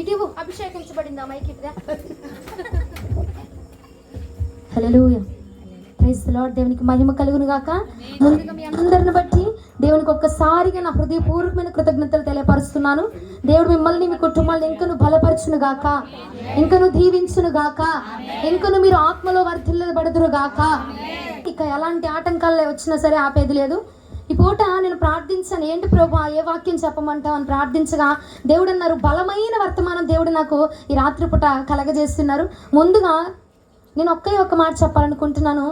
ఇటీవు అభిషేకించబడింది ఆ mic hello hello praise lord దేవునికి మహిమ కలుగును గాక. ముందుగా మీ అందరిని బట్టి దేవునికి ఒక్కసారిగా నా హృదయపూర్వకమైన కృతజ్ఞతలు తెలియపరుస్తున్నాను. దేవుడు మిమ్మల్ని మీ కుటుంబాలను ఇంకను బలపరచును గాక. ఇంకను దీవించును గాక. ఇంకను మీరు ఆత్మలో వర్ధిల్లబడదురు గాక. ఇక ఎలాంటి ఆటంకాలు వచ్చినా సరే ఆపేది లేదు. ఈ పూట నేను ప్రార్థించాను. ఏంటి ప్రభు? ఏ వాక్యం చెప్పమంటావు అని ప్రార్థించగా దేవుడు అన్నారు బలమైన వర్తమానం దేవుడు నాకు ఈ రాత్రిపూట కలగజేస్తున్నారు. ముందుగా నేను ఒక్కే ఒక్క మాట చెప్పాలనుకుంటున్నాను.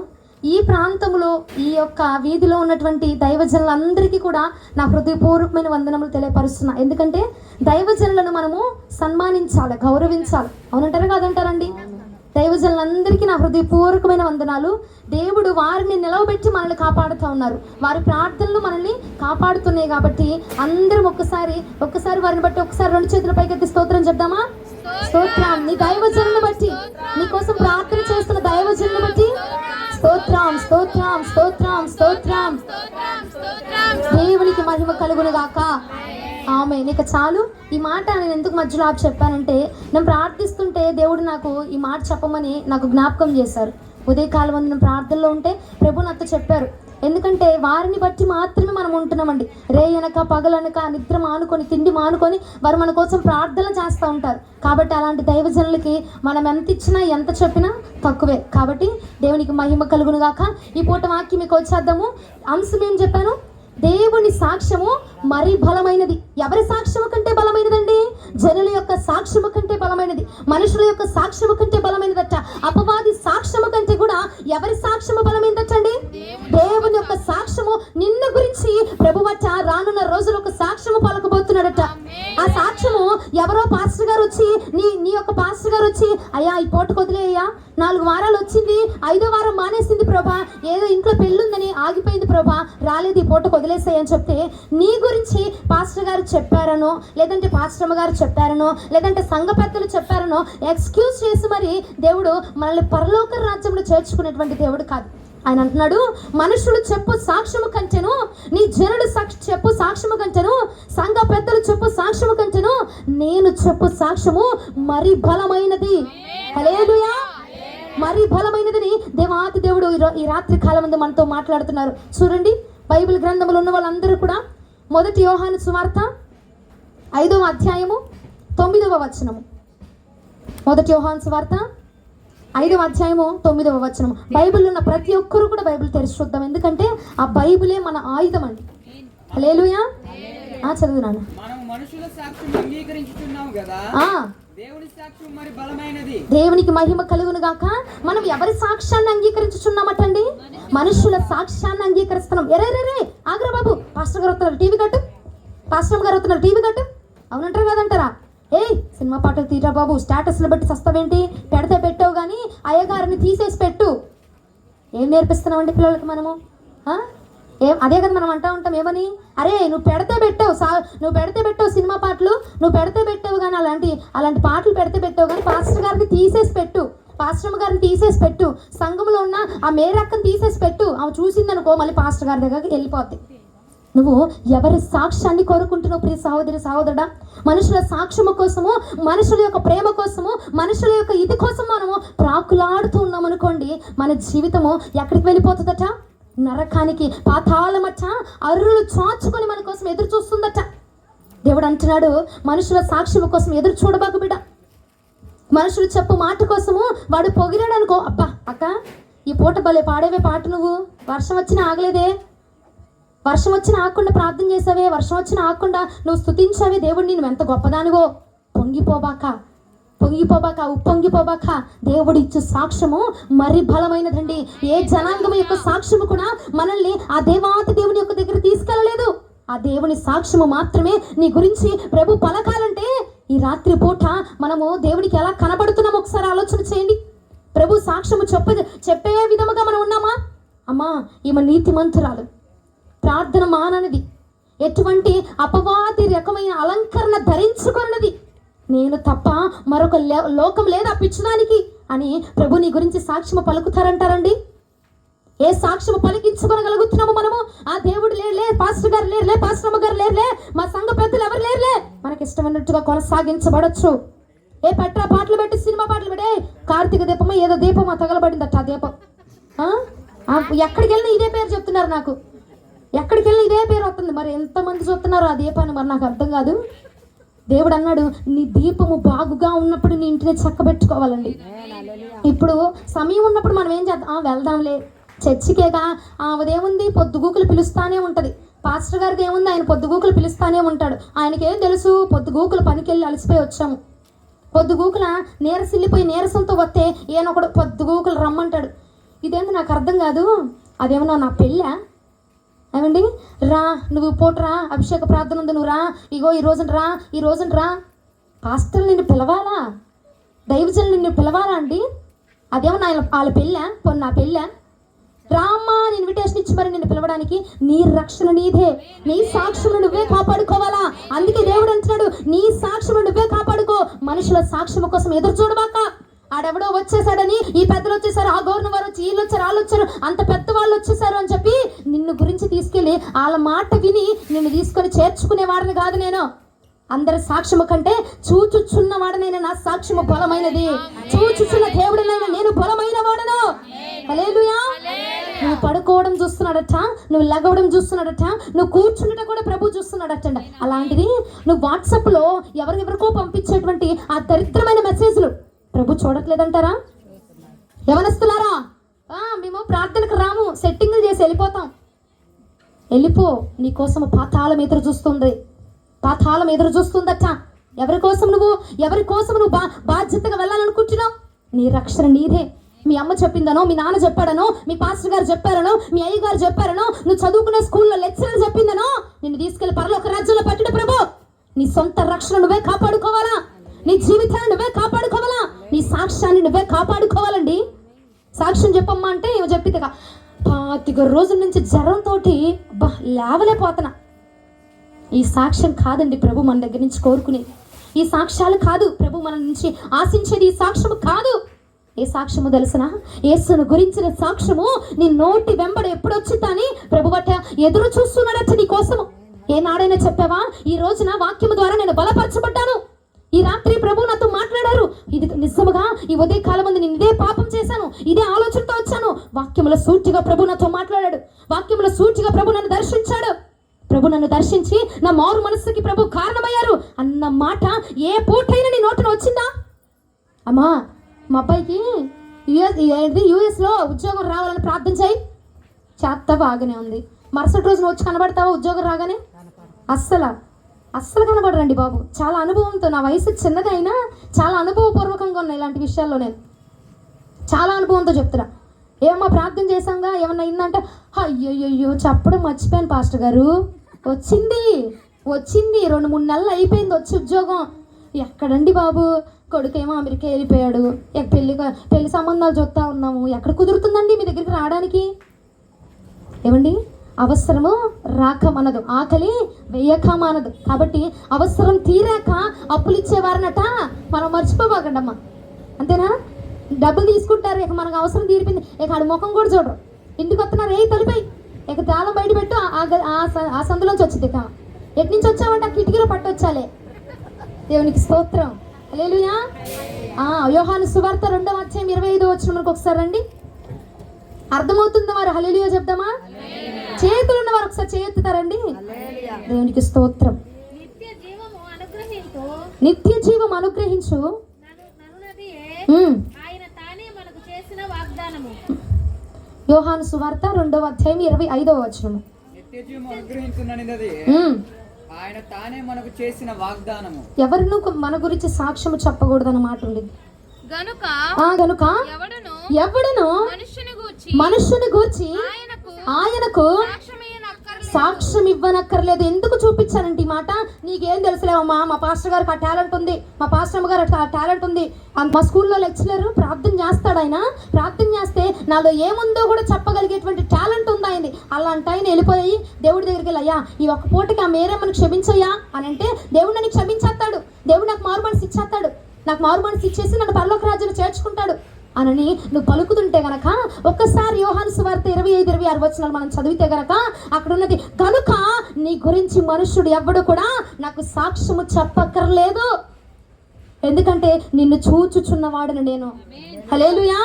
ఈ ప్రాంతంలో ఈ యొక్క వీధిలో ఉన్నటువంటి దైవజనులందరికీ కూడా నా హృదయపూర్వకమైన వందనములు తెలియపరుస్తున్నా. ఎందుకంటే దైవజనులను మనము సన్మానించాలి గౌరవించాలి. అవునంటారా కాదంటారండి దైవజనులందరికీ నా హృదయపూర్వకమైన వందనాలు. దేవుడు వారిని నిలవబెట్టి మనల్ని కాపాడుతూ ఉన్నారు. వారి ప్రార్థనలు మనల్ని కాపాడుతున్నాయి కాబట్టి అందరం ఒక్కసారి ఒక్కసారి వారిని బట్టి ఒకసారి రెండు చేతుల పైకెత్తి స్తోత్రం చెప్దామా? స్తోత్రం. నీ దైవజనులను బట్టి నీ కోసం ప్రార్థన చేస్తున్న దైవజనులను బట్టి. స్తోత్రం స్తోత్రం స్తోత్రం స్తోత్రం. దేవునికి మహిమ కలుగును గాక ఆమె. ఇక చాలు ఈ మాట నేను ఎందుకు మధ్యలో ఆపి చెప్పానంటే నేను ప్రార్థిస్తుంటే దేవుడు నాకు ఈ మాట చెప్పమని నాకు జ్ఞాపకం చేశారు. ఉదయకాలం వందన ప్రార్థనలో ఉంటే ప్రభు నాతో చెప్పారు. ఎందుకంటే వారిని బట్టి మాత్రమే మనం ఉంటున్నామండి. రే అనక పగలనక నిద్ర మానుకొని తిండి మానుకొని వారు మన కోసం ప్రార్థన చేస్తూ ఉంటారు. కాబట్టి అలాంటి దైవజనులకి మనం ఎంత ఇచ్చినా ఎంత చెప్పినా తక్కువే. కాబట్టి దేవునికి మహిమ కలుగును గాక ఈ పూట వాక్యం మీకు వచ్చేద్దాము. అంశం ఏం చెప్పాను? దేవుని సాక్ష్యము మరీ బలమైనది. ఎవరి సాక్ష్యము కంటే బలమైనదండి? జనుల యొక్క సాక్ష్యము కంటే బలమైనది. మనుషుల యొక్క సాక్ష్యము కంటే బలమైనదట. అపవాది సాక్ష్యము కంటే కూడా ఎవరి సాక్ష్యము బలమైనదట అండి దేవుని యొక్క సాక్ష్యము నిన్ను గురించి ప్రభువచ్చ రానున్న రోజులు ఒక సాక్ష్యము పలకబోతున్నాడట. ఆ సాక్ష్యము ఎవరో ఈ యొక్క పాస్టర్ గారు వచ్చి అయ్యా ఈ పూట వదిలేయ్యా నాలుగు వారాలు వచ్చింది. ఐదో వారం మానేసింది ప్రభా. ఏదో ఇంట్లో పెళ్ళుందని ఆగిపోయింది ప్రభా. రాలేదు ఈ పూటకు వదిలేసాయి అని చెప్తే నీ గురించి పాస్టర్ గారు చెప్పారనో లేదంటే పాస్టర్ అమ్మ గారు చెప్పారనో లేదంటే సంఘ పెద్దలు చెప్పారనో ఎక్స్క్యూజ్ చేసి మరి దేవుడు మనల్ని పరలోక రాజ్యంలో చేర్చుకునేటువంటి దేవుడు కాదు. ఆయన అంటున్నాడు మనుషులు చెప్పు సాక్ష్యము కంచెను నీ జనుడు సాక్షి చెప్పు సాక్ష్యము కంటేను సంఘ పెద్దలు చెప్పు సాక్ష్యము కంటేను నేను చెప్పు సాక్ష్యము మరి బలమైనది. హల్లెలూయా. మరి బలమైనదని దేవాతి దేవుడు ఈ ఈ రాత్రి కాలం ముందు మనతో మాట్లాడుతున్నారు. చూడండి బైబిల్ గ్రంథములు ఉన్న వాళ్ళందరూ కూడా మొదటి యోహాను సువార్త ఐదవ అధ్యాయము తొమ్మిదవ వచనము. మొదటి యోహాను సువార్త ఐదవ అధ్యాయము తొమ్మిదవ వచనము. బైబిల్ ఉన్న ప్రతి ఒక్కరు కూడా బైబిల్ తెరిచి చూద్దాం. ఎందుకంటే ఆ బైబిలే మన ఆయుధం అండి. లేలుయా మనుషుల సాక్ష్యం కదా. మరి బలమైనది. దేవునికి మహిమ కలుగును గాక మనం ఎవరి సాక్ష్యాన్ని అంగీకరించుచున్నామటండి? మనుషుల సాక్ష్యాన్ని అంగీకరిస్తున్నాం. ఎరే రే ఆగ్రా బాబు. పాస్టర్ గారు వస్తున్నారు. టీవీ కట్టు. పాస్టర్ గారు వస్తున్నారు. టీవీ కట్టు. అవునంటారా కాదంటారా? ఏయ్ సినిమా పాటలు తీరా బాబు. స్టేటస్ని బట్టి సస్తవేంటి? పెడితే పెట్టావు కానీ అయ్యగారిని తీసేసి పెట్టు. ఏం నేర్పిస్తున్నామండి పిల్లలకి మనము? ఏం అదే కదా మనం అంటా ఉంటాం ఏమని? అరే నువ్వు పెడితే పెట్టావు సా నువ్వు పెడితే పెట్టావు సినిమా పాటలు నువ్వు పెడితే పెట్టావు కానీ అలాంటి అలాంటి పాటలు పెడితే పెట్టావు కానీ పాస్టర్ గారిని తీసేసి పెట్టు. పాస్టర్ గారిని తీసేసి పెట్టు. సంఘంలో ఉన్న ఆ మేరక్కని తీసేసి పెట్టు. ఆమె చూసిందనుకో మళ్ళీ పాస్టర్ గారి దగ్గరికి వెళ్ళిపోద్ది. నువ్వు ఎవరి సాక్ష్యాన్ని కోరుకుంటున్నావు ప్రియ సహోదరి సహోదరుడా? మనుషుల సాక్ష్యము కోసము మనుషుల యొక్క ప్రేమ కోసం మనుషుల యొక్క ఇది కోసం మనము ప్రాకులాడుతూ ఉన్నాం అనుకోండి మన జీవితము ఎక్కడికి వెళ్ళిపోతుందట? నరకానికి పాతాళమట. అర్రులు చాచుకొని మన కోసం ఎదురు చూస్తుందట దేవుడు అంటున్నాడు మనుషుల సాక్ష్యము కోసం ఎదురు చూడబాకు బిడ్డ. మనుషులు చెప్పు మాట కోసము వాడు పొగిరాడు అనుకో అబ్బా అక్క ఈ పూట భలే పాడేవే పాట నువ్వు. వర్షం వచ్చినా ఆగలేదే. వర్షం వచ్చిన ఆకుండా ప్రార్థన చేసావే. వర్షం వచ్చిన ఆకుండా నువ్వు స్థుతించావే దేవుడిని నువ్వు ఎంత గొప్పదానివో. పొంగిపోబాక. పొంగిపోబాక ఉప్పొంగిపోబాక దేవుడు ఇచ్చే సాక్ష్యము మరి బలమైనదండి. ఏ జనాంగం యొక్క సాక్ష్యము కూడా మనల్ని ఆ దేవాతి దేవుని యొక్క దగ్గర తీసుకెళ్ళలేదు. ఆ దేవుని సాక్ష్యము మాత్రమే నీ గురించి ప్రభు పలకాలంటే ఈ రాత్రి పూట మనము దేవుడికి ఎలా కనబడుతున్నాము ఒకసారి ఆలోచన చేయండి. ప్రభు సాక్ష్యము చెప్ప చెప్పే విధముగా మనం ఉన్నామా? అమ్మా ఈమె నీతిమంతురాలు. ప్రార్థన మాననిది. ఎటువంటి అపవాది రకమైన అలంకరణ ధరించుకున్నది. నేను తప్ప మరొక లే- లోకం లేదా పిచ్చడానికి అని ప్రభు నీ గురించి సాక్ష్యం పలుకుతారంటారండి? ఏ సాక్ష్యం పలికించుకోగలుగుతున్నాము మనము? ఆ దేవుడు లేరులే పాస్టర్ గారు లేరులే పాస్టర్ గారు లేరులే మా సంఘ పెద్దలు ఎవరు లేరులే మనకి ఇష్టమైనట్టుగా కొనసాగించబడచ్చు. ఏ పట్రా పాటలు పెట్టి సినిమా పాటలు పెట్టే కార్తీక దీపమా ఏదో దీపమా తగలబడిందట ఆ దీపం. ఎక్కడికి వెళ్ళినా ఇదే పేరు చెప్తున్నారు నాకు. ఎక్కడికి వెళ్ళినా ఇదే పేరు వస్తుంది. మరి ఎంతమంది చూస్తున్నారు ఆ దీపాన్ని మరి నాకు అర్థం కాదు. దేవుడు అన్నాడు నీ దీపము బాగుగా ఉన్నప్పుడు నీ ఇంటిని చక్కబెట్టుకోవాలండి. ఇప్పుడు సమయం ఉన్నప్పుడు మనం ఏం చేద్దాం? ఆ, వెళ్దాంలే. చర్చికేగా ఆ, అదేముంది పొద్దుగూకులు పిలుస్తానే ఉంటది. పాస్టర్ గారికి ఏముంది? ఆయన పొద్దుగూకులు పిలుస్తానే ఉంటాడు. ఆయనకి ఏం తెలుసు? పొద్దుగూకులు పనికెళ్ళి అలసిపోయి వచ్చాము. పొద్దుగూకుల నీరసిల్లిపోయి నీరసంతో వస్తే ఈయనొకడు పొద్దుగూకులు రమ్మంటాడు. ఇదేంది? నాకు అర్థం కాదు. అదేమన్నా నా పెళ్ళా? ఏమండి? రా నువ్వు పోట్రా అభిషేక ప్రార్థన ఉంది నువ్వు రా. ఇగో ఈ రోజున రా ఈ రోజున రా. పాస్టర్ నిన్ను పిలవాలా? దైవజనులు నిన్ను పిలవాలా అండి? అదేమో నా వాళ్ళ పెళ్ళా? పొన్న నా పెళ్ళా? రామ్మా అని ఇన్విటేషన్ ఇచ్చి మరి నిన్ను పిలవడానికి. నీ రక్షణ నీదే. నీ సాక్ష్యం నువ్వే కాపాడుకోవాలా? అందుకే దేవుడు అంటున్నాడు నీ సాక్ష్యం నువ్వే కాపాడుకో. మనుషుల సాక్ష్యం కోసం ఎదురు చూడబాక. ఆడెవడో వచ్చేసాడని ఈ పెద్దలు వచ్చేసారు ఆ గౌరవం వారు వచ్చి వీళ్ళు వచ్చారు వాళ్ళు వచ్చారు అంత పెద్ద వాళ్ళు వచ్చేసారు అని చెప్పి నిన్ను గురించి తీసుకెళ్ళి వాళ్ళ మాట విని నిన్ను తీసుకొని చేర్చుకునేవాడిని కాదు నేను. అందరి సాక్ష్యము కంటే చూచుచున్న వాడనైన నా సాక్ష్యము బలమైనది. చూచుచున్న దేవుడినైనా నేను బలమైన వాడను నువ్వు పడుకోవడం చూస్తున్నాడట నువ్వు లగవడం చూస్తున్నాడట నువ్వు కూర్చున్నట కూడా ప్రభు చూస్తున్నాడట అలాంటిది నువ్వు వాట్సాప్లో ఎవరికెవరికో పంపించేటువంటి ఆ దరిద్రమైన మెసేజ్లు ప్రభు చూడట్లేదంటారా? యవనస్తులారా? ఆ, మేము ప్రార్థనకు రాము. సెట్టింగ్లు చేసి వెళ్ళిపోతాం. వెళ్ళిపో. నీ కోసం పాతాళం ఎదురు చూస్తుంది. పాతాళం ఎదురు చూస్తుందట. ఎవరి కోసం నువ్వు? ఎవరి కోసం నువ్వు బా బాధ్యతగా వెళ్ళాలనుకుంటున్నావు? నీ రక్షణ నీదే. మీ అమ్మ చెప్పిందనో మీ నాన్న చెప్పాడనో మీ పాస్టర్ గారు చెప్పారనో మీ అయ్య గారు చెప్పారనో నువ్వు చదువుకునే స్కూల్లో లెక్చరర్ చెప్పిందనో నిన్ను తీసుకెళ్ళి పరలోక రాజ్యంలో పెట్టడు ప్రభు. నీ సొంత రక్షణ నువ్వే కాపాడుకోవాలా? నీ జీవితాన్ని నువ్వే కాపాడు సాక్ష్యాన్ని నువ్వే కాపాడుకోవాలండి. సాక్ష్యం చెప్పమ్మా అంటే ఏమో చెప్పింది పాతిక రోజుల నుంచి జ్వరంతో బా లేవలేకపోతున్నా. ఈ సాక్ష్యం కాదండి ప్రభు మన దగ్గర నుంచి కోరుకునేది. ఈ సాక్ష్యాలు కాదు ప్రభు మన నుంచి ఆశించేది. ఈ సాక్ష్యము కాదు. ఏ సాక్ష్యము తెలుసిన? యేసును గురించిన సాక్ష్యము నీ నోటి వెంబడ ఎప్పుడు వచ్చిందని ప్రభు బట్ట ఎదురు చూస్తున్నాడట నీ కోసము. ఏనాడైనా చెప్పావా? ఈ రోజున వాక్యము ద్వారా నేను బలపరచబడ్డాను. ఈ రాత్రి ప్రభు నాతో మాట్లాడారు. ఇది నిజముగా ఈ ఉదయ కాలం ముందు నేను ఇదే పాపం చేశాను. ఇదే ఆలోచనతో వచ్చాను. వాక్యంలో సూటిగా ప్రభు నాతో మాట్లాడాడు. వాక్యంలో సూటిగా ప్రభు నన్ను దర్శించాడు. ప్రభు నన్ను దర్శించి నా మారు మనస్సుకి ప్రభు కారణమయ్యారు అన్న మాట ఏ పూటైనా నీ నోటిన వచ్చిందా? అమ్మా మా అబ్బాయికి యుఎస్ ఏది యుఎస్లో ఉద్యోగం రావాలని ప్రార్థన చేయి. బాగానే ఉంది. మరుసటి రోజున వచ్చి కనబడతావా ఉద్యోగం రాగానే? అస్సలు. అస్సలు కనబడరండి బాబు. చాలా అనుభవంతో నా వయసు చిన్నదైనా చాలా అనుభవపూర్వకంగా ఉన్నాయి ఇలాంటి విషయాల్లో నేను. చాలా అనుభవంతో చెప్తున్నా. ఏమమ్మా ప్రార్థన చేశాంగా? ఏమన్నా అయిందంటే? అయ్యయ్యో చెప్పడం మర్చిపోయాను పాస్టర్ గారు. వచ్చింది. వచ్చింది. రెండు మూడు నెలలు అయిపోయింది వచ్చి ఉద్యోగం. ఎక్కడండి బాబు? కొడుకేమో అమెరికా వెళ్ళిపోయాడు. పెళ్ళి పెళ్ళి సంబంధాలు చూస్తూ ఉన్నాము. ఎక్కడ కుదురుతుందండి మీ దగ్గరికి రావడానికి? ఏమండి? అవసరము రాక మనదు ఆకలి వేయక మనదు కాబట్టి అవసరం తీరాక అప్పులు ఇచ్చేవారనట. మనం మర్చిపోబాకండమ్మా అంతేనా? డబ్బులు తీసుకుంటారు. ఇక మనకు అవసరం తీరిపోయింది. ఇక ఆడ ముఖం కూడా చూడరు. ఇంటికి వస్తున్నారు? ఏ తలిపోయి ఇక తాళం బయట పెట్టు. ఆ స- ఆ సందులోంచి వచ్చింది ఇక. ఎటు నుంచి వచ్చామంటే ఆ కిటికీలో పట్టొచ్చాలే. దేవునికి స్తోత్రం. లేలుయా యోహాను సువార్త రెండవ అధ్యాయం ఇరవై ఐదో వచ్చిన మనకు ఒకసారి రండి. అర్థమవుతుంది వారు హలేలుయా చెప్దామా? చేతులు ఉన్న వారు ఒకసారి చేయెత్తుతారండి. దేవునికి స్తోత్రం. నిత్య జీవము అనుగ్రహించు. నిత్య జీవం అనుగ్రహించు నన్ను నన్నునదియే ఉమ్. ఆయన తానే మనకు చేసిన వాగ్దానము. యోహాను సువార్త రెండవ అధ్యాయం ఇరవై ఐదవ వచనము. ఆయన తానే మనకు చేసిన వాగ్దానము. ఎవరిను మన గురించి సాక్ష్యము చెప్పకూడదన్న మాట ఉండేది గనుక ఆ గనుక ఎవడును? ఎవడును? మనుష్యుని గూర్చి మనుష్యుని గూర్చి ఆయనకు సాక్ష్యం ఇవ్వనక్కర్లేదు ఎందుకు చూపించానంటే ఈ మాట? నీకేం తెలుసులేవమ్మా? మా పాస్టర్ గారికి ఆ టాలెంట్ ఉంది. మా పాస్టర్ అమ్మ గారు ఆ టాలెంట్ ఉంది. మా స్కూల్లో లెక్చరర్ ప్రార్థన చేస్తాడు ఆయన. ప్రార్థన చేస్తే నాలో ఏముందో కూడా చెప్పగలిగేటువంటి టాలెంట్ ఉంది ఆయనది. అలాంటి ఆయన వెళ్ళిపోయి దేవుడి దగ్గరికి వెళ్ళి అయ్యా ఈ ఒక్క పూటకి ఆ మేరే మనకు క్షమించయ్యా? అని అంటే దేవుడు నన్ను క్షమించేస్తాడు. దేవుడు నాకు మారు మనసు ఇచ్చేస్తాడు. నాకు మారు మనసు ఇచ్చేసి నన్ను పరలోక రాజ్యంలో చేర్చుకుంటాడు. అనని నువ్వు పలుకుతుంటే గనక ఒక్కసారి యోహాను సువార్త ఇరవై ఐదు ఇరవై ఆరు వచనాలు మనం చదివితే గనక అక్కడ ఉన్నది కనుక నీ గురించి మనుషుడు ఎవ్వడు కూడా నాకు సాక్ష్యము చెప్పక్కర్లేదు. ఎందుకంటే నిన్ను చూచుచున్నవాడను నేను. హలేలుయా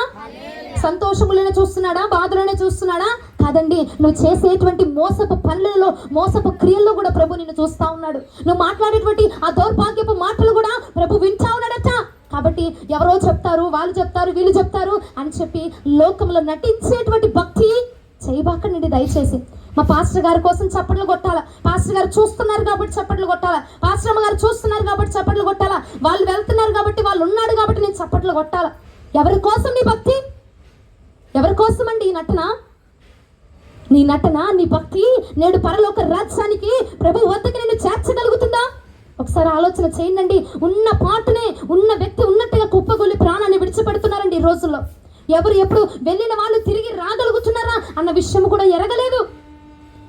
సంతోషములోనే చూస్తున్నాడా? బాధలోనే చూస్తున్నాడా? కాదండి నువ్వు చేసేటువంటి మోసపు పనులలో మోసపు క్రియల్లో కూడా ప్రభు నిన్ను చూస్తా ఉన్నాడు. నువ్వు మాట్లాడేటువంటి ఆ దౌర్భాగ్యపు మాటలు కూడా ప్రభు వింటా ఉన్నాడట. కాబట్టి ఎవరో చెప్తారు వాళ్ళు చెప్తారు వీళ్ళు చెప్తారు అని చెప్పి లోకంలో నటించేటువంటి భక్తి చేయబాకండి దయచేసి. మా పాస్టర్ గారి కోసం చప్పట్లు కొట్టాలా? పాస్టర్ గారు చూస్తున్నారు కాబట్టి చప్పట్లు కొట్టాలా? పాస్టర్ గారు చూస్తున్నారు కాబట్టి చప్పట్లు కొట్టాలా? వాళ్ళు వెళ్తున్నారు కాబట్టి వాళ్ళు ఉన్నాడు కాబట్టి నేను చప్పట్లు కొట్టాలా? ఎవరి కోసం నీ భక్తి? ఎవరి కోసం అండి ఈ నటన? నీ నటన నీ భక్తి నేడు పరలోక రాజ్యానికి ప్రభు వద్దకు నేను చేర్చగలుగుతుందా? ఒకసారి ఆలోచన చేయండి ఉన్న పాటనే ఉన్న రోజుల్లో? ఎవరు ఎప్పుడు వెళ్ళిన వాళ్ళు తిరిగి రాగలుగుతున్నారా అన్న విషయం కూడా ఎరగలేదు.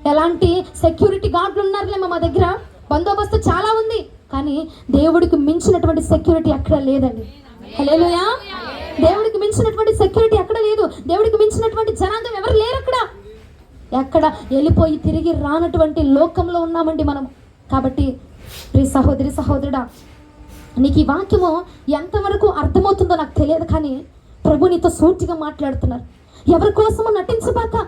ఎలాంటి సెక్యూరిటీ గార్డులు ఉన్నారులేమో మా దగ్గర? బందోబస్తు చాలా ఉంది. కానీ దేవుడికి మించినటువంటి సెక్యూరిటీ ఎక్కడ లేదండి. హల్లెలూయా. దేవుడికి మించినటువంటి సెక్యూరిటీ ఎక్కడ లేదు. దేవుడికి మించినటువంటి జనాంగం ఎవరు లేరు అక్కడ. ఎక్కడ వెళ్ళిపోయి తిరిగి రానటువంటి లోకంలో ఉన్నామండి మనం. కాబట్టి ప్రియ సహోదరి సహోదరుడా నీకు ఈ వాక్యము ఎంతవరకు అర్థమవుతుందో నాకు తెలియదు కానీ ప్రభు నీతో సూటిగా మాట్లాడుతున్నారు. ఎవరి కోసమో నటించబాక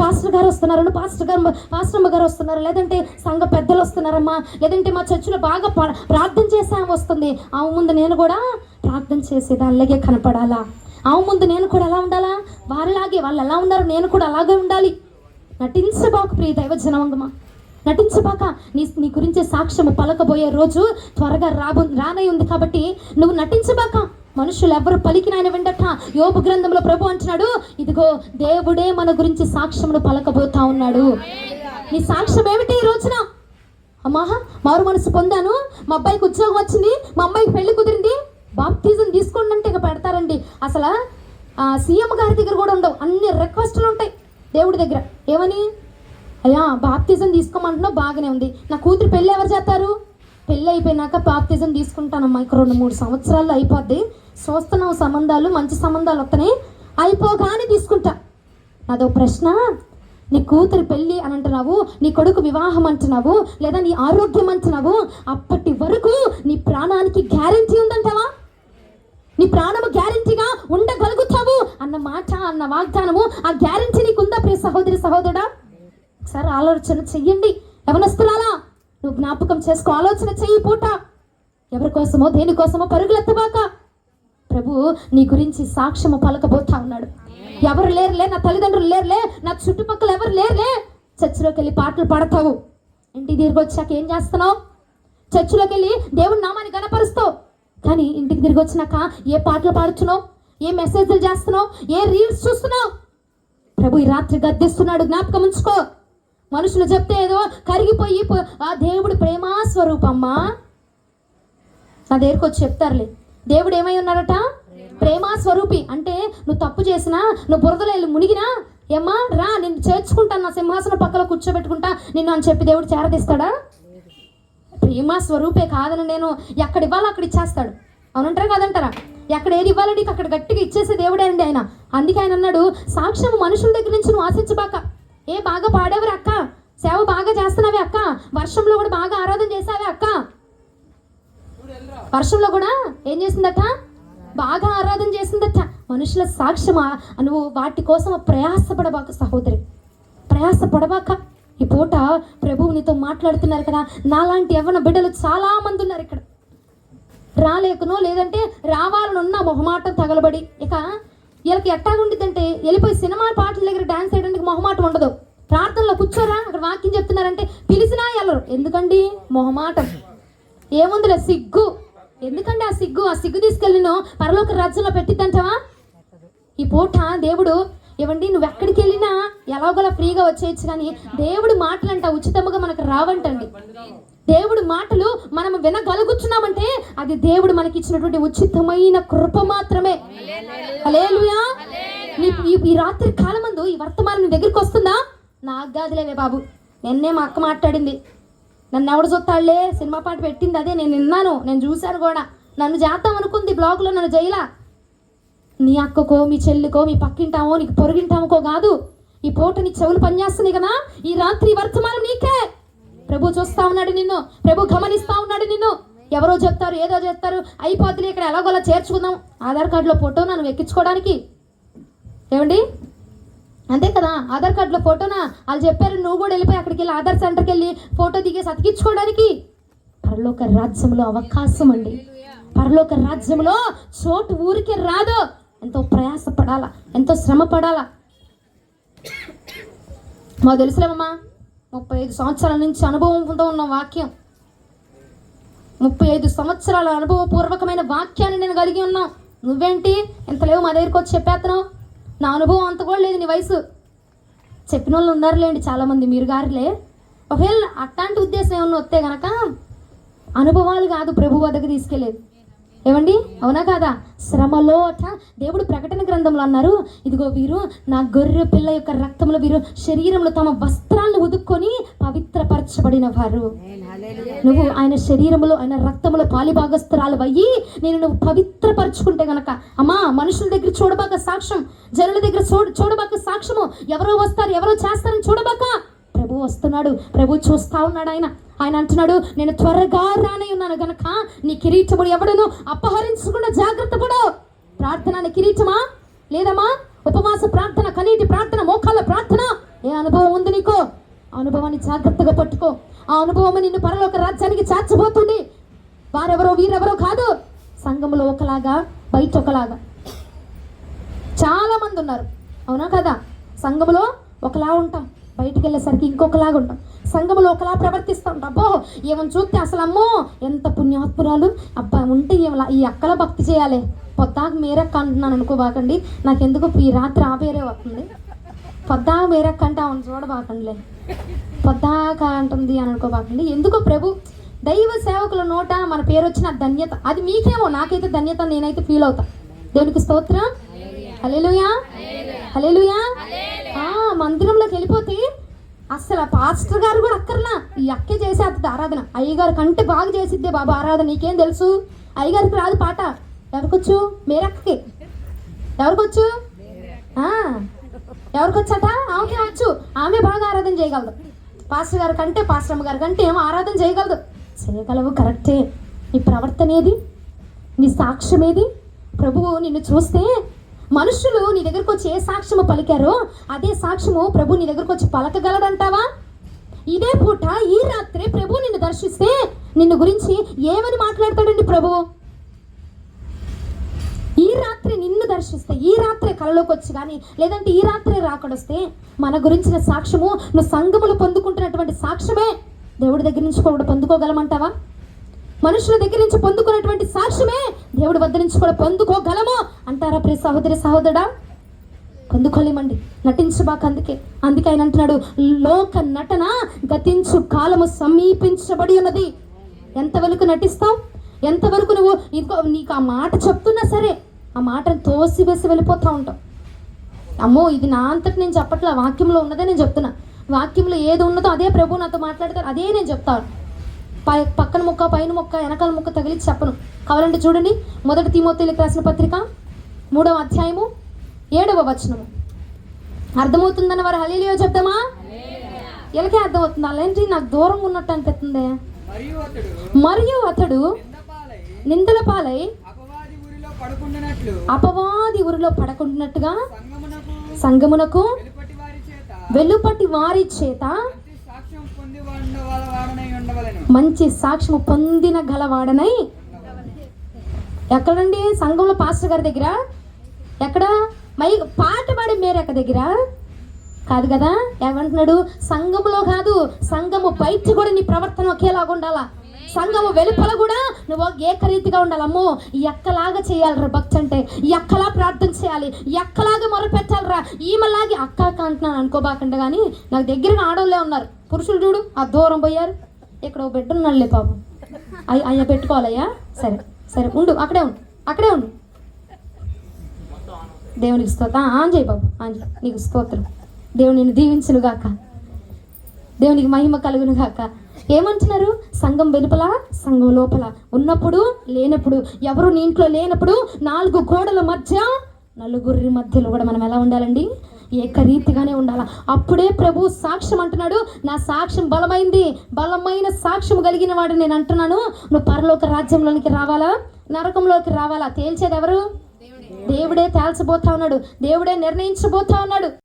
పాస్టర్ గారు వస్తున్నారని పాస్టర్ గారు పాస్టర్ అమ్మ గారు వస్తున్నారు. లేదంటే సంఘ పెద్దలు వస్తున్నారమ్మా. లేదంటే మా చర్చిలో బాగా ప- ప్రార్థన చేసే ఆమె వస్తుంది. ఆమె ముందు నేను కూడా ప్రార్థన చేసి దానిలాగే కనపడాలా? ఆమె ముందు నేను కూడా ఎలా ఉండాలా? వారిలాగే వాళ్ళు ఎలా ఉన్నారు నేను కూడా అలాగే ఉండాలి. నటించబాకు ప్రియ దైవ జనవంగమా నటించబాక నీ నీ గురించి సాక్ష్యము పలకబోయే రోజు త్వరగా రాబో రానై ఉంది కాబట్టి నువ్వు నటించబాక మనుషులు ఎవరు పలికిన ఆయన వెంటట యోపు గ్రంథంలో ప్రభు అంటున్నాడు ఇదిగో దేవుడే మన గురించి సాక్ష్యమును పలకబోతా ఉన్నాడు. నీ సాక్ష్యం ఏమిటి ఈ రోజున? అమ్మా మారు మనసు పొందాను. మా అబ్బాయికి ఉద్యోగం వచ్చింది మా అమ్మాయికి పెళ్ళి కుదిరింది. బాప్తిజం తీసుకోండి అంటే ఇక పెడతారండి. అసలు ఆ, సీఎం గారి దగ్గర కూడా ఉండవు. అన్ని రిక్వెస్టులు ఉంటాయి దేవుడి దగ్గర. ఏమని? అయ్యా బాప్తిజం తీసుకోమంటున్నావు బాగానే ఉంది. నా కూతురు పెళ్ళి ఎవరు చేస్తారు? పెళ్ళి అయిపోయినాక బాప్తిజం తీసుకుంటానమ్మా. ఇంక రెండు మూడు సంవత్సరాల్లో అయిపోద్ది. చూస్తున్నావు సంబంధాలు మంచి సంబంధాలు వస్తున్నాయి అయిపోగానే తీసుకుంటా. నాదో ప్రశ్న? నీ కూతురు పెళ్ళి అని అంటున్నావు నీ కొడుకు వివాహం అంటున్నావు లేదా నీ ఆరోగ్యం అంటున్నావు అప్పటి వరకు నీ ప్రాణానికి గ్యారంటీ ఉందంటావా? నీ ప్రాణము గ్యారంటీగా ఉండగలుగుతావు అన్న మాట అన్న వాగ్దానము ఆ గ్యారంటీ నీకుందా ప్రియ సహోదరి సహోదరుడా? ఒకసారి ఆలోచన చెయ్యండి. యవనస్తులారా నువ్వు జ్ఞాపకం చేసుకో ఆలోచన చెయ్యి పూట. ఎవరి కోసమో దేనికోసమో పరుగులెత్తబాక. ప్రభు నీ గురించి సాక్ష్యము పలకబోతా ఉన్నాడు. ఎవరు లేరులే నా తల్లిదండ్రులు లేరులే నా చుట్టుపక్కల ఎవరు లేరులే. చర్చిలోకి వెళ్ళి పాటలు పాడతావు. ఇంటికి తిరిగి వచ్చాక ఏం చేస్తున్నావు? చర్చిలోకి వెళ్ళి దేవుని నామాన్ని గనపరుస్తావు కానీ ఇంటికి తిరిగి వచ్చినాక ఏ పాటలు పాడుచున్నావు ఏ మెసేజ్లు చేస్తున్నావు? ఏ రీల్స్ చూస్తున్నావు? ప్రభు ఈ రాత్రి గద్దిస్తున్నాడు జ్ఞాపకం ఉంచుకో. మనుషులు చెప్తే ఏదో కరిగిపోయి ఆ దేవుడు ప్రేమా స్వరూపమ్మా. నా దగ్గరకు వచ్చి చెప్తారులే. దేవుడు ఏమై ఉన్నాడట? ప్రేమా స్వరూపి. అంటే నువ్వు తప్పు చేసినా నువ్వు బురదలో వెళ్ళి మునిగినా ఏమ్మా రా నిన్ను చేర్చుకుంటాను నా సింహాసనం పక్కన కూర్చోబెట్టుకుంటా నిన్ను అని చెప్పి దేవుడు చేరదీస్తాడా? ప్రేమ స్వరూపే కాదని నేను ఎక్కడ ఇవ్వాలో అక్కడ ఇచ్చేస్తాడు. అవునంటారా కాదంటారా? ఎక్కడ ఏది ఇవ్వాలో నీకు అక్కడ గట్టిగా ఇచ్చేసే దేవుడే అండి ఆయన. అందుకే ఆయన అన్నాడు సాక్ష్యం మనుషుల దగ్గర నుంచి నువ్వు ఆశించబాక. ఏ బాగా పాడేవరా అక్క? సేవ బాగా చేస్తున్నావే అక్క? వర్షంలో కూడా బాగా ఆరాధన చేసావే అక్క? వర్షంలో కూడా ఏం చేసిందట? బాగా ఆరాధన చేసిందట. మనుషుల సాక్ష్యమా నువ్వు వాటి కోసం ప్రయాసపడబాక సహోదరి. ప్రయాసపడబాక. ఈ పూట ప్రభువు నీతో మాట్లాడుతున్నారు కదా. నాలాంటి యవ్వన బిడ్డలు చాలా మంది ఉన్నారు ఇక్కడ. రాలేకునో లేదంటే రావాలని ఉన్న మొహమాటం తగలబడి. ఇక వీళ్ళకి ఎట్టాగుండిద్దంటే వెళ్ళిపోయి సినిమా పాటల దగ్గర డాన్స్ చేయడానికి మొహమాటం ఉండదు. ప్రార్థనలో కూర్చోరా అక్కడ వాక్యం చెప్తున్నారంటే పిలిచినా వెళ్ళరు. ఎందుకండి? మొహమాటం. ఏముందిలే సిగ్గు? ఎందుకంటే ఆ సిగ్గు? ఆ సిగ్గు తీసుకెళ్ళినో పరలోక రాజ్యంలో పెట్టిద్దంటావా? ఈ పూట దేవుడు ఇవ్వండి నువ్వు ఎక్కడికి వెళ్ళినా ఎలాగోలా ఫ్రీగా వచ్చేయచ్చు కానీ దేవుడు మాటలంట ఉచితముగా మనకు రావంటండి. దేవుడు మాటలు మనం వినగలుగుతున్నామంటే అది దేవుడు మనకి ఇచ్చినటువంటి ఉచితమైన కృప మాత్రమే. అలేలుయా ఈ ఈ రాత్రి కాలమందు ఈ వర్తమానం నీ దగ్గరికి వస్తుందా? నాకు కాదులేవే బాబు. నిన్నే మా అక్క మాట్లాడింది. నన్ను ఎవడు చూస్తాడులే? సినిమా పాట పెట్టింది అదే నేను విన్నాను. నేను చూశాను కూడా. నన్ను చేద్దాం అనుకుంది బ్లాగ్లో నన్ను జైలా. నీ అక్కకో మీ చెల్లికో మీ పక్కింటామో నీకు పొరుగింటామకో కాదు. ఈ పూట నీ చెవులు పనిచేస్తున్నాయి కదా? ఈ రాత్రి వర్తమానం నీకే. ప్రభు చూస్తా ఉన్నాడు నిన్ను. ప్రభు గమనిస్తా ఉన్నాడు నిన్ను. ఎవరో చెప్తారు ఏదో చెప్తారు. అయిపోతుంది ఇక్కడ ఎలాగోలా చేర్చుకుందాం. ఆధార్ కార్డులో ఫోటో నన్ను ఎక్కించుకోవడానికి? ఏమండి? అంతే కదా? ఆధార్ కార్డులో ఫోటోనా? వాళ్ళు చెప్పారు నువ్వు కూడా వెళ్ళిపోయి అక్కడికి వెళ్ళి ఆధార్ సెంటర్కి వెళ్ళి ఫోటో దిగేసి అతికించుకోవడానికి. పరలోక రాజ్యంలో అవకాశం అండి. పరలోక రాజ్యంలో చోటు ఊరికే రాదు. ఎంతో ప్రయాసపడాలా ఎంతో శ్రమ పడాలా? మాకు తెలుసులేమమ్మా ముప్పై ఐదు సంవత్సరాల నుంచి అనుభవంతో ఉన్న వాక్యం. ముప్పై ఐదు సంవత్సరాల అనుభవపూర్వకమైన వాక్యాన్ని నేను కలిగి ఉన్నాం. నువ్వేంటి? ఎంత లేవు మా దగ్గరికి వచ్చి చెప్పేస్తున్నావు నా అనుభవం అంత కూడా లేదు నీ వయసు. చెప్పిన వాళ్ళు ఉన్నారులేండి చాలామంది మీరు గారులే. ఒకవేళ అట్లాంటి ఉద్దేశం ఏమన్నా వస్తే గనక అనుభవాలు కాదు ప్రభు వద్దకు తీసుకెళ్ళేది. ఏమండి? అవునా కాదా? శ్రమలో అట దేవుడు ప్రకటన గ్రంథంలో అన్నారు ఇదిగో వీరు నా గొర్రె పిల్ల యొక్క రక్తంలో వీరు శరీరంలో తమ వస్త్రాలను ఉదుక్కొని పవిత్రపరచబడిన వారు నువ్వు ఆయన శరీరంలో ఆయన రక్తంలో పాలిభాగస్తురాలు అయ్యి నేను నువ్వు పవిత్రపరచుకుంటే గనక అమ్మా మనుషుల దగ్గర చూడబాక సాక్ష్యం జనుల దగ్గర చూడ చూడబాక సాక్ష్యము. ఎవరో వస్తారు ఎవరో చేస్తారని చూడబాక ప్రభు వస్తున్నాడు. ప్రభు చూస్తా ఉన్నాడు ఆయన. ఆయన అంటున్నాడు నేను త్వరగా రానై ఉన్నాను గనక నీ కిరీటముడు ఎవడును అపహరించకుండా జాగ్రత్త పడు. ప్రార్థన నీ కిరీటమా? లేదమ్మా? ఉపవాస ప్రార్థన కనీటి ప్రార్థన మోకాళ్ళ ప్రార్థన. ఏ అనుభవం ఉంది నీకు? ఆ అనుభవాన్ని జాగ్రత్తగా పట్టుకో. ఆ అనుభవం నిన్ను పరలోక రాజ్యానికి చేర్చబోతుంది వారెవరో వీరెవరో కాదు. సంఘంలో ఒకలాగా బయట ఒకలాగా. చాలా మంది ఉన్నారు. అవునా కదా? సంఘములో ఒకలా ఉంటాం. బయటికి వెళ్ళేసరికి ఇంకొకలాగా ఉంటాం. సంఘములో ఒకలా ప్రవర్తిస్తూ. ఉంటాం అబ్బో ఏమని చూస్తే అసలు అమ్మో ఎంత పుణ్యాత్మురాలు. అబ్బా ఉంటే ఏమలా ఈ అక్కల భక్తి చేయాలి. పొద్దాక మీరక్క అంటున్నాను అనుకోబాకండి. నాకెందుకు ఈ రాత్రి ఆ పేరే వస్తుంది. పొద్దాక మీరక్క అంటే అవును చూడబాకండిలే. పొద్దాక అంటుంది అని అనుకోబాకండి. ఎందుకో ప్రభు? దైవ సేవకుల నోట మన పేరు వచ్చిన ధన్యత. అది మీకేమో నాకైతే ధన్యత నేనైతే ఫీల్ అవుతా. దేవునికి స్తోత్రం. హల్లెలూయా ఆ మందిరంలోకి వెళ్ళిపోతే అసలు పాస్టర్ గారు కూడా అక్కర్లా. ఈ అక్కే చేసేస్తుంది ఆరాధన. అయ్యగారు కంటే బాగా చేసిద్దే బాబా ఆరాధన నీకేం తెలుసు? అయ్యగారికి రాదు పాట. ఎవరికొచ్చు? మేరక్కకి ఎవరికొచ్చు? ఎవరికొచ్చట? ఆమెకే వచ్చు. ఆమె బాగా ఆరాధన చేయగలదు. పాస్టర్ గారి కంటే పాస్టర్ అమ్మ గారి కంటే ఏమో ఆరాధన చేయగలదు. చేయగలవు కరెక్టే. నీ ప్రవర్తన ఏది నీ సాక్ష్యం ఏది ప్రభువు నిన్ను చూస్తే మనుషులు నీ దగ్గరకు వచ్చి ఏ సాక్ష్యము పలికారో అదే సాక్ష్యము ప్రభు నీ దగ్గరకు వచ్చి పలకగలడంటావా? ఇదే పూట ఈ రాత్రే ప్రభు నిన్ను దర్శిస్తే నిన్ను గురించి ఏమని మాట్లాడతాడండి ప్రభు? ఈ రాత్రి నిన్ను దర్శిస్తే ఈ రాత్రి కలలోకి వచ్చి కానీ లేదంటే ఈ రాత్రి రాకడొస్తే మన గురించిన సాక్ష్యము నువ్వు సంఘములు పొందుకుంటున్నటువంటి సాక్ష్యమే దేవుడి దగ్గర నుంచి కూడా పొందుకోగలమంటావా? మనుషుల దగ్గర నుంచి పొందుకున్నటువంటి సాక్ష్యమే దేవుడి వద్ద నుంచి కూడా పొందుకోగలము? అంటారా ప్రియ సహోదరి సహోదరుడా? పొందుకోలేమండి. నటించబాక అందుకే. అందుకే ఆయన అంటున్నాడు లోక నటన గతించు కాలము సమీపించబడి ఉన్నది. ఎంతవరకు నటిస్తావు? ఎంతవరకు నువ్వు ఇంకో నీకు ఆ మాట చెప్తున్నా సరే ఆ మాటను తోసివేసి వెళ్ళిపోతూ ఉంటావు. అమ్మో ఇది నా అంతటి నేను చెప్పట్లా వాక్యంలో ఉన్నదే నేను చెప్తున్నా. వాక్యంలో ఏది ఉన్నదో అదే ప్రభు నాతో మాట్లాడతారు అదే నేను చెప్తాను పై పక్కన ముక్క పైన ముక్క వెనకాల ముక్క తగిలిచి చెప్పను. కావాలంటే చూడండి. మొదటి తిమోతిలకు రాసిన పత్రిక మూడవ అధ్యాయము ఏడవ వచనము. అర్థమవుతుందని వారు హలీలియో చెప్తామా? ఎలాగే అర్థమవుతుంది? అలాంటి నాకు దూరం ఉన్నట్టు అనిపిస్తుంది. మరియు అతడు మరియు అతడు నిందపాలై నిందల పాలై అపవాది ఊరిలో పడకుంటున్నట్టుగా సంగమునకు సంగమునకు వెలుపటి వారి చేత వెలుపటి వారి చేత మంచి వాడనై సాక్ష్యము పొందిన గలవాడనై ఎక్కడండి? సంఘంలో పాస్టర్ గారి దగ్గర? ఎక్కడ? మై పాట పాడే మేరక దగ్గర? కాదు కదా? ఏమంటున్నాడు? సంఘములో కాదు సంఘము బయట కూడా నీ ప్రవర్తన ఒకేలాగా ఉండాలా? సంఘము వెలుపల కూడా నువ్వు ఏకరీతిగా ఉండాలి. అమ్మో ఎక్కలాగా చేయాలిరా భక్తి అంటే ఎక్కలా ప్రార్థన చేయాలి? ఎక్కలాగా మొరపెట్టాలరా? ఈమెలాగే అక్క అంటున్నాను అనుకోబాకండి కానీ నాకు దగ్గర ఆడవాళ్ళే ఉన్నారు. పురుషులు చూడు ఆ దూరం పోయారు. ఇక్కడ ఓ బిడ్డ ఉన్నాడులే పాపం. అయ్యా అయ్యా పెట్టుకోవాలయ్యా? సరే సరే ఉండు అక్కడే ఉండు అక్కడే ఉండు. దేవునికి స్తోత్రం. ఆన్ చేయి బాబు ఆన్ చేయి. నీకు స్తోత్రం. దేవుని నిన్ను దీవించును గాక. దేవునికి మహిమ కలుగును గాక. ఏమంటున్నారు? సంఘం వెలుపల సంఘం లోపల. ఉన్నప్పుడు లేనప్పుడు ఎవరు నీ ఇంట్లో లేనప్పుడు నాలుగు గోడల మధ్య నలుగురి మధ్యలో కూడా మనం ఎలా ఉండాలండి? ఏకరీతిగానే ఉండాలా? అప్పుడే ప్రభు సాక్ష్యం అంటున్నాడు నా సాక్ష్యం బలమైంది బలమైన సాక్ష్యం కలిగిన వాడు నేను అంటున్నాను. నువ్వు పరలోక రాజ్యంలోనికి రావాలా? నరకంలోకి రావాలా? తేల్చేది ఎవరు? దేవుడే తేల్చబోతా ఉన్నాడు. దేవుడే నిర్ణయించబోతా ఉన్నాడు.